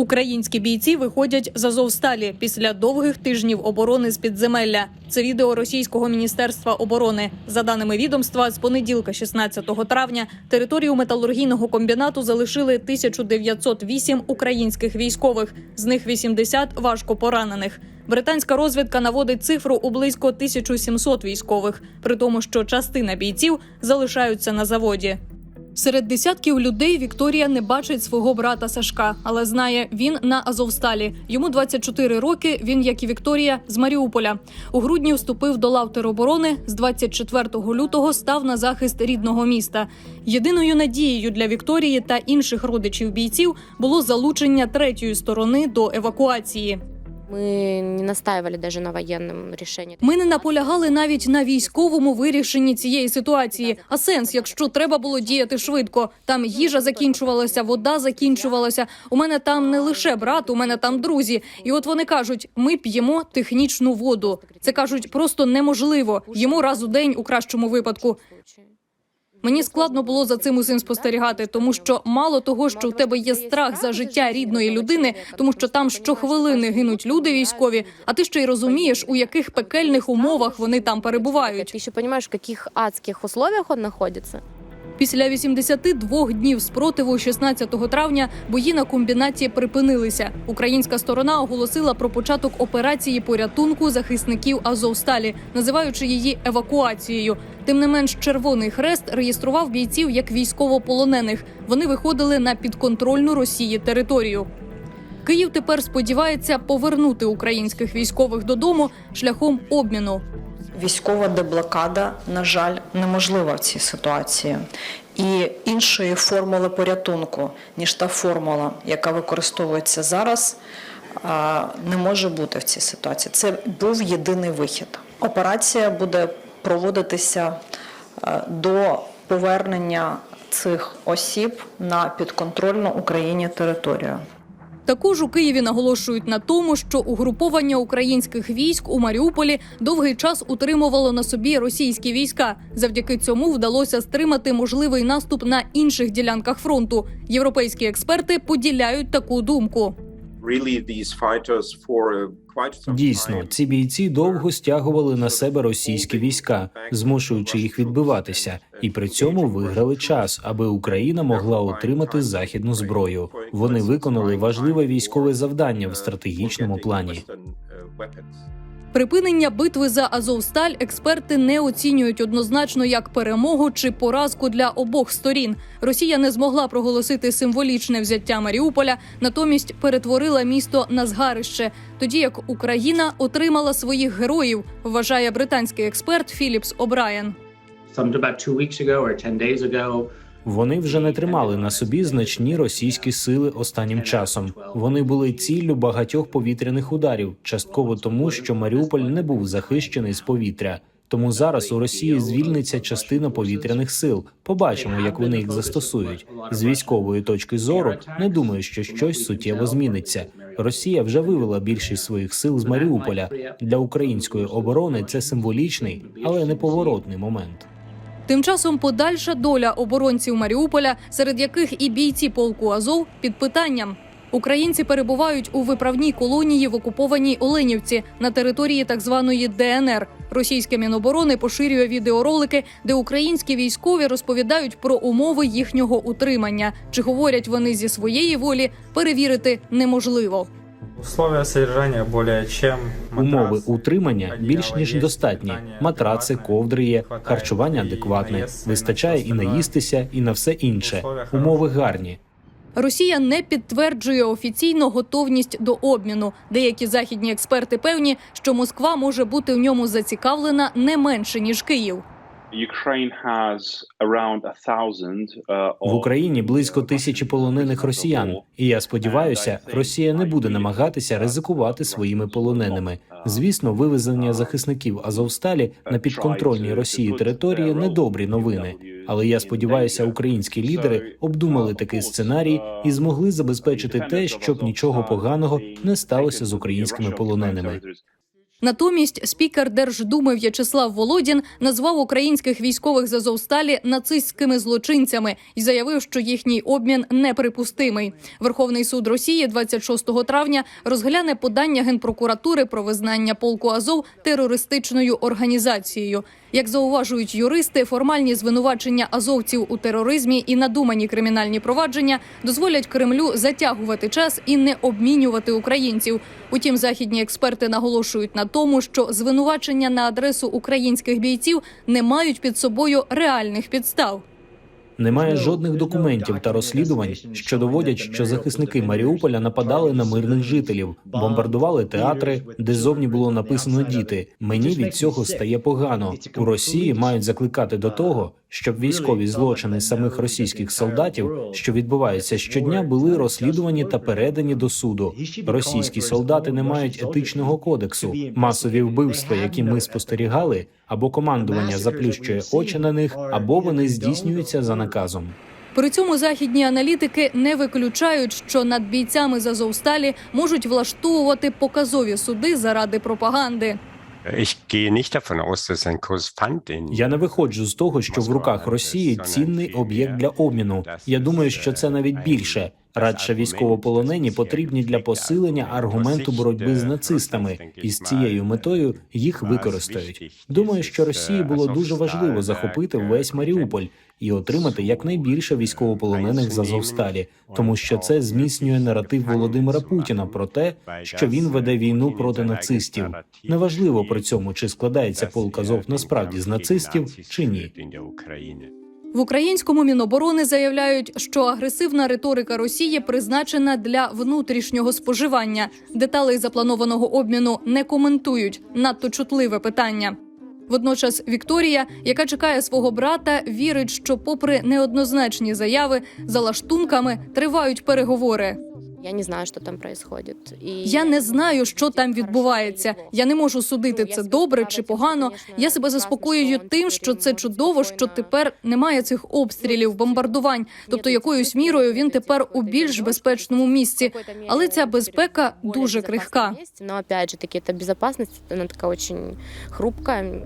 Українські бійці виходять з Азовсталі після довгих тижнів оборони з підземелля. Це відео російського міністерства оборони. За даними відомства, з понеділка, 16 травня, територію металургійного комбінату залишили 1908 українських військових, з них 80 важко поранених. Британська розвідка наводить цифру у близько 1700 військових, при тому, що частина бійців залишаються на заводі. Серед десятків людей Вікторія не бачить свого брата Сашка, але знає, він на Азовсталі. Йому 24 роки. Він, як і Вікторія, з Маріуполя. У грудні вступив до лав тероборони. З 24 лютого став на захист рідного міста. Єдиною надією для Вікторії та інших родичів бійців було залучення третьої сторони до евакуації. Мы не настаивали даже на военном решении. Ми не наполягали навіть на військовому вирішенні цієї ситуації. А сенс, якщо треба було діяти швидко. Там їжа закінчувалася, вода закінчувалася. У мене там не лише брат, у мене там друзі. І от вони кажуть: ми п'ємо технічну воду. Це кажуть просто неможливо. Їмо раз у день у кращому випадку. Мені складно було за цим усім спостерігати, тому що мало того, що в тебе є страх за життя рідної людини, тому що там щохвилини гинуть люди військові. А ти ще й розумієш, у яких пекельних умовах вони там перебувають. Ти ще розумієш, в яких адських условиях он находится? Після 82 днів спротиву 16 травня бої на комбінаті припинилися. Українська сторона оголосила про початок операції порятунку захисників Азовсталі, називаючи її евакуацією. Тим не менш, Червоний Хрест реєстрував бійців як військовополонених. Вони виходили на підконтрольну Росії територію. Київ тепер сподівається повернути українських військових додому шляхом обміну. Військова деблокада, на жаль, неможлива в цій ситуації. І іншої формули порятунку, ніж та формула, яка використовується зараз, не може бути в цій ситуації. Це був єдиний вихід. Операція буде проводитися е, до повернення цих осіб на підконтрольну Україні територію. Також у Києві наголошують на тому, що угруповання українських військ у Маріуполі довгий час утримувало на собі російські війська. Завдяки цьому вдалося стримати можливий наступ на інших ділянках фронту. Європейські експерти поділяють таку думку. Дійсно, ці бійці довго стягували на себе російські війська, змушуючи їх відбиватися, і при цьому виграли час, аби Україна могла отримати західну зброю. Вони виконали важливе військове завдання в стратегічному плані. Припинення битви за Азовсталь експерти не оцінюють однозначно як перемогу чи поразку для обох сторін. Росія не змогла проголосити символічне взяття Маріуполя, натомість перетворила місто на згарище, тоді як Україна отримала своїх героїв, вважає британський експерт Філіпс О'Брайен. some about ago or 10 days ago. Вони вже не тримали на собі значні російські сили останнім часом. Вони були ціллю багатьох повітряних ударів, частково тому, що Маріуполь не був захищений з повітря. Тому зараз у Росії звільниться частина повітряних сил. Побачимо, як вони їх застосують. З військової точки зору не думаю, що щось суттєво зміниться. Росія вже вивела більшість своїх сил з Маріуполя. Для української оборони це символічний, але неповоротний момент. Тим часом подальша доля оборонців Маріуполя, серед яких і бійці полку Азов, під питанням. Українці перебувають у виправній колонії в окупованій Оленівці на території так званої ДНР. Російське міноборони поширює відеоролики, де українські військові розповідають про умови їхнього утримання. Чи говорять вони зі своєї волі, перевірити неможливо. Условия содержания более чем Умови утримання більш ніж достатні. Матраци, ковдри є, харчування адекватне. Вистачає і наїстися, і на все інше. Умови гарні. Росія не підтверджує офіційно готовність до обміну. Деякі західні експерти певні, що Москва може бути в ньому зацікавлена не менше ніж Київ. Uh, В Україні близько тисячі полонених росіян, і я сподіваюся, Росія не буде намагатися ризикувати своїми полоненими. Звісно, вивезення захисників Азовсталі на підконтрольній Росії території недобрі новини. Але я сподіваюся, українські лідери обдумали такий сценарій і змогли забезпечити те, щоб нічого поганого не сталося з українськими полоненими. Натомість спікер Держдуми В'ячеслав Володін назвав українських військових з Азовсталі нацистськими злочинцями і заявив, що їхній обмін неприпустимий. Верховний суд Росії 26 травня розгляне подання генпрокуратури про визнання полку Азов терористичною організацією. Як зауважують юристи, формальні звинувачення азовців у тероризмі і надумані кримінальні провадження дозволять Кремлю затягувати час і не обмінювати українців. Утім, західні експерти наголошують на тому, що звинувачення на адресу українських бійців не мають під собою реальних підстав. Немає жодних документів та розслідувань, що доводять, що захисники Маріуполя нападали на мирних жителів, бомбардували театри, де зовні було написано діти. Мені від цього стає погано. У Росії мають закликати до того, щоб військові злочини самих російських солдатів, що відбуваються щодня, були розслідувані та передані до суду. Російські солдати не мають етичного кодексу. Масові вбивства, які ми спостерігали, або командування заплющує очі на них, або вони здійснюються за наказом. При цьому західні аналітики не виключають, що над бійцями з Азовсталі можуть влаштовувати показові суди заради пропаганди. Ich gehe nicht davon aus, dass ein Kurs fand in Я не виходжу з того, що в руках Росії цінний об'єкт для обміну. Я думаю, що це навіть більше. Радше військовополонені потрібні для посилення аргументу боротьби з нацистами, і з цією метою їх використають. Думаю, що Росії було дуже важливо захопити весь Маріуполь і отримати якнайбільше військовополонених з Азовсталі, тому що це зміцнює наратив Володимира Путіна про те, що він веде війну проти нацистів. Неважливо при цьому, чи складається полк Азов насправді з нацистів чи ні. В українському міноборони заявляють, що агресивна риторика Росії призначена для внутрішнього споживання. Деталей запланованого обміну не коментують. Надто чутливе питання. Водночас Вікторія, яка чекає свого брата, вірить, що, попри неоднозначні заяви, за лаштунками тривають переговори. Я не знаю, что там происходит. И Я не знаю, що там відбувається. Я не можу судити це добре чи погано. Я себе заспокоюю тим, що це чудово, що тепер немає цих обстрілів, бомбардувань. Тобто, якоюсь мірою він тепер у більш безпечному місці. Але ця безпека дуже крихка. Но опять же таки, эта безопасность, она такая очень хрупкая.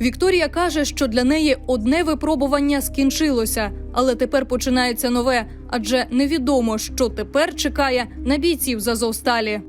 Вікторія каже, що для неї одне випробування скінчилося, але тепер починається нове, адже невідомо, що тепер чекає на бійців з Азовсталі.